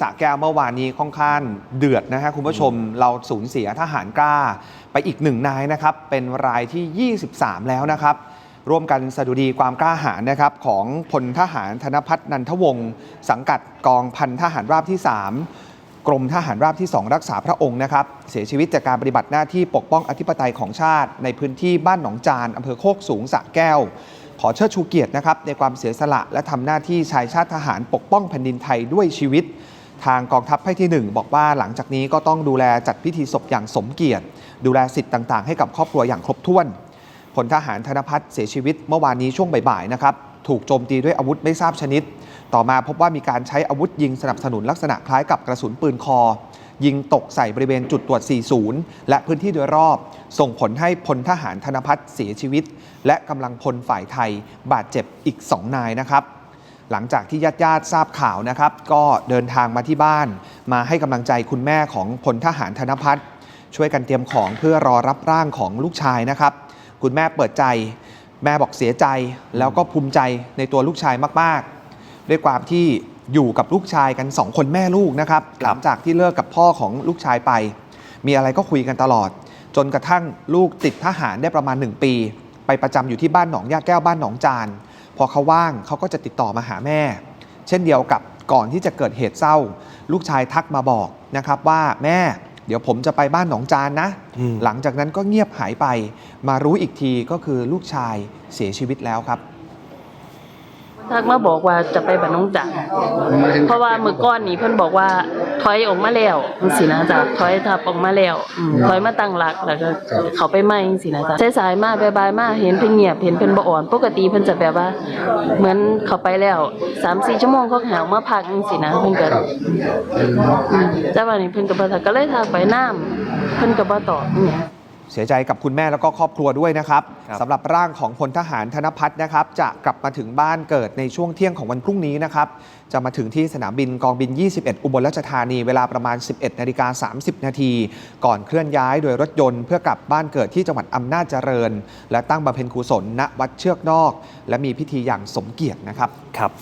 สระแก้วเมื่อวานนี้ค่อนข้างเดือดนะฮะคุณผู้ชมเราสูญเสียทหารกล้าไปอีกหนึ่งนายนะครับ เป็นรายที่ 23 แล้วนะครับ ร่วมกันสดุดีความกล้าหาญนะครับของพลทหารธนพัฒน์นันทวงศ์สังกัดกองพันทหารราบที่ 3 กรมทหารราบที่ 2 รักษาพระองค์นะครับ เสียชีวิตจากการปฏิบัติหน้าที่ปกป้องอธิปไตยของชาติ ในพื้นที่บ้านหนองจานอำเภอโคกสูงสระแก้วขอเชิดชูเกียรตินะครับในความเสียสละและทำหน้าที่ชายชาติทหารปกป้องแผ่นดินไทยด้วยชีวิต ทางกองทัพภาคที่ 1 บอกว่าหลังจากนี้ก็ต้องดูแลจัดพิธีศพอย่างสมเกียรติ ดูแลสิทธิ์ต่าง ๆ ให้กับครอบครัวอย่างครบถ้วนพลทหารธนพัฒน์เสียชีวิตเมื่อวานนี้ช่วงบ่ายๆนะครับถูกโจมตีด้วยอาวุธไม่ทราบชนิด ต่อมาพบว่ามีการใช้อาวุธยิงสนับสนุนลักษณะคล้ายกับกระสุนปืนคอ ยิงตกใส่บริเวณจุดตรวจ 40 และพื้นที่โดยรอบ ส่งผลให้พลทหารธนพัฒน์เสียชีวิต และกำลังพลฝ่ายไทยบาดเจ็บอีก 2 นายนะครับ หลังจากที่ญาติญาติๆทราบข่าวนะครับ ก็เดินทางมาที่บ้าน มาให้กำลังใจคุณแม่ของพลทหารธนพัฒน์ช่วยกันเตรียมของเพื่อรอรับร่างของลูกชายนะครับ คุณแม่เปิดใจ แม่บอกเสียใจแล้วก็ภูมิใจในตัวลูกชายมาก ๆ ด้วยความที่อยู่กับลูกชายกันสองคนแม่ลูกนะครับหลังจากที่เลิกกับพ่อของลูกชายไป มีอะไรก็คุยกันตลอด จนกระทั่งลูกติดทหารได้ประมาณ 1 ปี ไปประจำอยู่ที่บ้านหนองยาแก้วบ้านหนองจานพ อเขาว่างเขาก็จะติดต่อมาหาแม่ เช่นเดียวกับก่อนที่จะเกิดเหตุเศร้า ลูกชายทักมาบอกนะครับว่าแม่เดี๋ยวผมจะไปบ้านหนองจานนะอืมหลังจากนั้นก็เงียบหายไป มารู้อีกทีก็คือลูกชายเสียชีวิตแล้วครับ ทักมาบอกว่าจะไปบ้านน้องจันเพราะว่าเมื่อก่อนนี้เพิ่นบอกว่าถอยออกมาแล้วจังซี่นะจ๊ะถอยทับออกมาแล้วอืมถอยมาตั้งหลักแล้วก็เขาไปใหม่จังซี่นะจ๊ะสายๆมาบายๆมาเห็นเพิ่นเงียบเห็นเพิ่นบ่อ่อน ปกติเพิ่นจะแบบว่า เหมือนเขาไปแล้ว3-4ชั่วโมงเขาก็หามาพักจังซี่นะเพิ่นก็อืมแต่ว่านี่เพิ่นก็บ่ทักก็เลยทักไปน้ำเพิ่นก็บ่ตอบอิหยัง เสียใจกับคุณแม่แล้วก็ครอบครัวด้วยนะครับครับ สำหรับร่างของพลทหารธนพัฒน์นะครับ จะกลับมาถึงบ้านเกิดในช่วงเที่ยงของวันพรุ่งนี้นะครับ จะมาถึงที่สนามบินกองบิน 21 อุบลราชธานีเวลาประมาณ 11นาฬิกา30 นาทีก่อนเคลื่อนย้ายโดยรถยนต์เพื่อกลับบ้านเกิดที่จังหวัดอำนาจเจริญ และตั้งบำเพ็ญกุศลณวัดเชือกนอก และมีพิธีอย่างสมเกียรตินะครับ ครับ